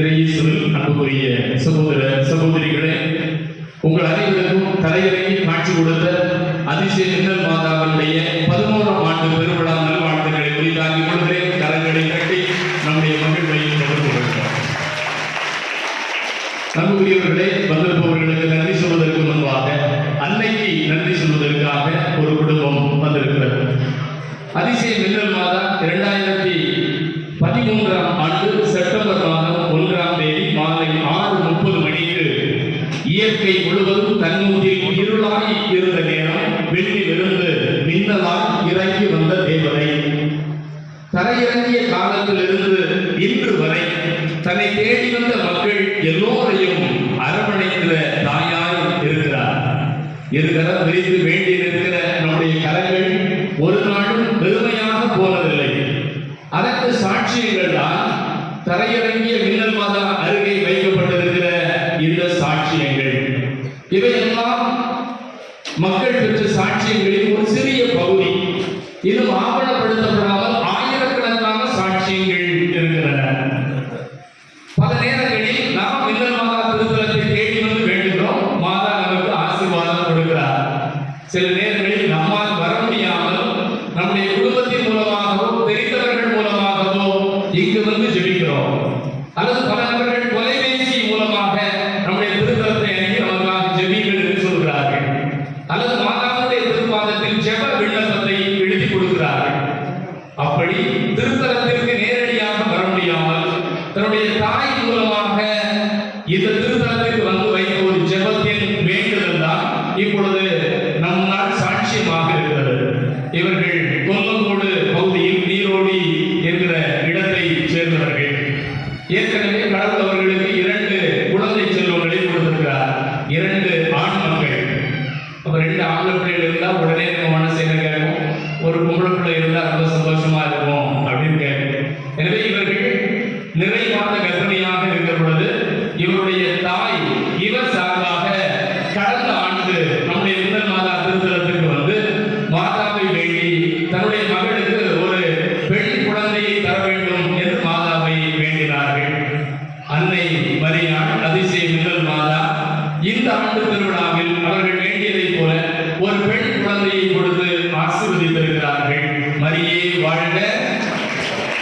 இறையேசுவில் அன்புக்குரிய சகோதர சகோதரிகளே உங்கள் அனைவருக்கும் கலையரங்கி காட்சி கொடுத்த அதிசய மின்னல் மாதாவினுடைய பதினோராம் ஆண்டு பெருவிழா நல்வாழ்த்துக்களை உரித்தாக்கிக் கொள்கிறேன். கரங்களை கட்டி நம்முடைய மகிழ்வை தொடர்பு கொள்கிறோம். அன்புக்குரியவர்களே வந்திருப்பவர்களுக்கு நன்றி சொல்வதற்கு முன்பாக அன்னைக்கு நன்றி சொல்வதற்கு இயற்கை முழுவதும் தன்னுடைய இருளாகி இருந்த நேரம் வெளியிலிருந்து மின்னலால் இறங்கி வந்த தேவனை. தரையிறங்கிய காலத்திலிருந்து இன்று வரை தன்னை தேடி வந்த மக்கள் எல்லோரையும் அரவணைக்கிற தாயாய் இருக்கிறார். இருக்கிற விரித்து வேண்டும் மக்கள் பெற்ற சாட்சியங்களின் ஒரு சிறிய பகுதி. இன்னும் ஆவணப்படுத்தப்படாமல் ஆயிரக்கணக்கான சாட்சியங்கள் இருக்கின்றன. பல நேரங்களில் நாம் மின்னல் மாதா திருத்தலத்தை தேடி வந்து வேண்டுகிறோம். மாதா நமக்கு ஆசீர்வாதம் கொடுக்கிறார். சில நேரங்களில் நம்மால் வர முடியாமல் நம்முடைய குடும்பத்தின் மூலமாகவோ தெரிந்தவர்கள் மூலமாகவோ இங்கு வந்து ஜெபிக்கிறோம். அல்லது பல கொடுக்கிறார்கள். அப்படி திருத்தலத்திற்கு நேரடியாக வர முடியாமல் தன்னுடைய தாய் மூலமாக இந்த திருத்தலத்திற்கு வந்து வைத்த ஒரு ஜெபத்தின் வேண்டுதல் தான் இப்பொழுது நம் நாள் சாட்சியமாக இருக்கிறது. இவர்கள் கொல்லங்கோடு பகுதியில் நீரோடி என்கிற இடத்தை சேர்ந்தவர்கள். ஏற்கனவே கடவுள் அவர்களுக்கு இரண்டு குழந்தை செல்வங்களை கொடுத்திருக்கிறார். இரண்டு ஆண் மக்கள். அப்ப ரெண்டு ஆண்கள் பிள்ளைகள் உடனே ஆண்டு திருவிழாவில் அவர்கள் வேண்டியதைப் போல ஒரு பெண் குழந்தையை கொடுத்து ஆசீர்வதித்திருக்கிறார்கள். மரியே வாழ்க.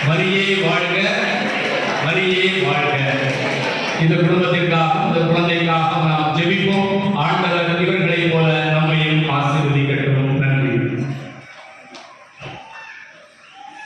மரியே வாழ்க. மரியே வாழ்க. இந்த குடும்பத்திற்காக இந்த குழந்தைக்காக